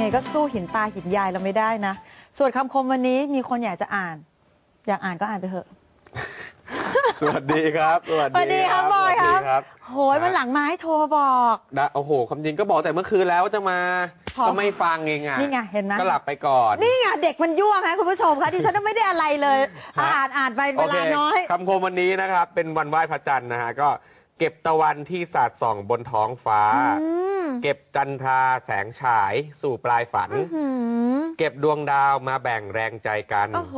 ไงก็สู้หินตาหินยายเราไม่ได้นะ ส่วนคำคมวันนี้มีคนอยากจะอ่าน อยากอ่านก็อ่านไปเถอะ สวัสดีครับ สวัสสวัสดีครับบอยครับสวัสดีครับโหยวันหลังมาให้โทรมาบอกได้โอ้โหความจริงก็บอกแต่เมื่อคืนแล้วว่าจะมาพอก็ไม่ฟังเองอะนี่ไงเห็นไหมก็หลับไปก่อน นี่ไงเด็กมันยั่วไหมคุณผู้ชมคะดิฉันไม่ได้อะไรเลยฮะอ่านอ่านไปโอเวเคลาน้อยคำคมวันนี้นะครับ เป็นวันไหว้พระจันทร์นะฮะก็ เก็บตะวันที่สาดส่องบนท้องฟ้า อืมเก็บจันทราแสงฉายสู่ปลายฝันหืมเก็บดวงดาวมาแบ่งแรงใจกัน โอ้โห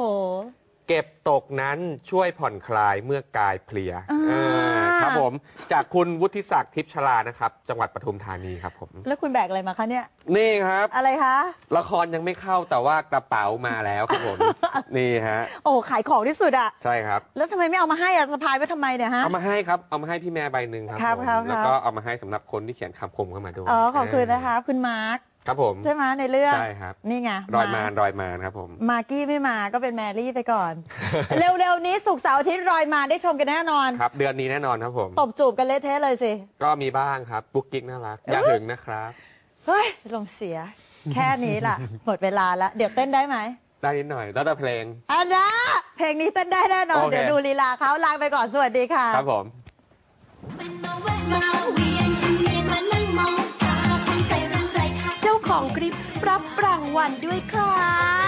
เก็บตกนั้นช่วยผ่อนคลายเมื่อกายเพลียอ่า เออ ครับผม จากคุณวุฒิศักดิ์ทิพย์ชลานะครับ จังหวัดปทุมธานีครับผม แล้วคุณแบกอะไรมาคะเนี่ย นี่ครับ อะไรคะละครยังไม่เข้าแต่ว่ากระเป๋ามาแล้วครับผม นี่ฮะ โอ้ขายของที่สุดอะใช่ครับ แล้วทำไมไม่เอามาให้อะสะพายไว้ทำไมเนี่ยฮะ เอามาให้ครับ เอามาให้พี่แม่ใบหนึ่งครับครับผมครับ แล้วก็เอามาให้สำหรับคนที่เขียนคำคมเข้ามาด้วย อ๋อขอบคุณนะคะ คุณมาร์ค ครับผม ใช่ไหมในเรื่องใช่ครับ นี่ไงรอยมานรอยมานครับผมมากกี้ไม่มาก็เป็นแมรี่ไปก่อน เร็วๆนี้สุกร์เสาร์อาทิตย์รอยมาได้ชมกันแน่นอนครับ เดือนนี้แน่นอนครับผมตบจูบกันเละเทะเลยสิ ก็มีบ้างครับบุ๊กกิ๊กน่ารักอย่าถึงนะครับเฮ้ยลมณ์เสีย แค่นี้ล่ะหมดเวลาละเดี๋ยวเต้นได้ไหมได้นิดหน่อยแล้วแต่เพลงอันนะเพลงนี้เต้นได้แน่นอนโอเคเดี๋ยวดูลีลาเขาลาไปก่อนสวัสดีค่ะ ครับผม ของคลิปรับรางวัลด้วยค่ะ